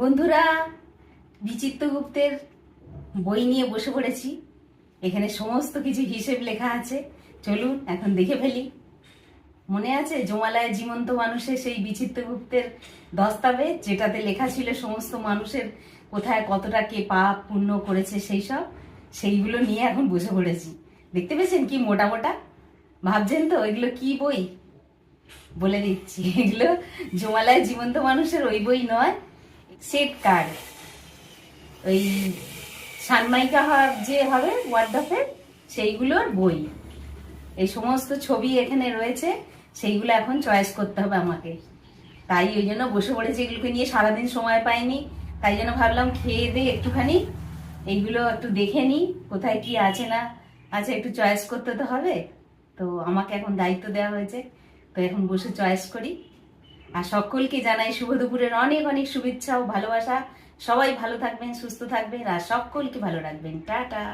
বন্ধুরা, বিচিত্র গুপ্তের বই নিয়ে বসে পড়েছি। এখানে সমস্ত কিছু হিসেব লেখা আছে। চলুন, এখন দেখে ফেলি। মনে আছে জমালয় জীবন্ত মানুষের সেই বিচিত্র গুপ্তের দস্তাবেজ, যেটাতে লেখা ছিল সমস্ত মানুষের কোথায় কতটা কে পাপ পুণ্য করেছে সেই সব? সেইগুলো নিয়ে এখন বসে পড়েছি। দেখতে পেয়েছেন কি মোটা মোটা? ভাবছেন তো, এগুলো কি বই? বলে দিচ্ছি, এগুলো জমালয় জীবন্ত মানুষের ওই বই নয়। Set card. ওই সানমাইকা যে হবে ওয়ার্ডফের সেইগুলোর বই। এই সমস্ত ছবি এখানে রয়েছে, সেইগুলো এখন চয়েস করতে হবে আমাকে। তাই ওই জন্য বসে পড়েছি এগুলোকে নিয়ে, সারাদিন সময় পাইনি। তাই জন্য ভাবলাম খেয়ে দিয়ে একটুখানি, এইগুলো একটু দেখে নিই কোথায় কি আছে না আছে, একটু চয়েস করতে তো হবে। তো আমাকে এখন দায়িত্ব দেওয়া হয়েছে। তো এখন বসে চয়েস করি। আর সকলকে জানাই শুভ দুপুরের অনেক অনেক শুভেচ্ছা ও ভালোবাসা। সবাই ভালো থাকবেন, সুস্থ থাকবেন আর সকলকে ভালো রাখবেন। টাটা।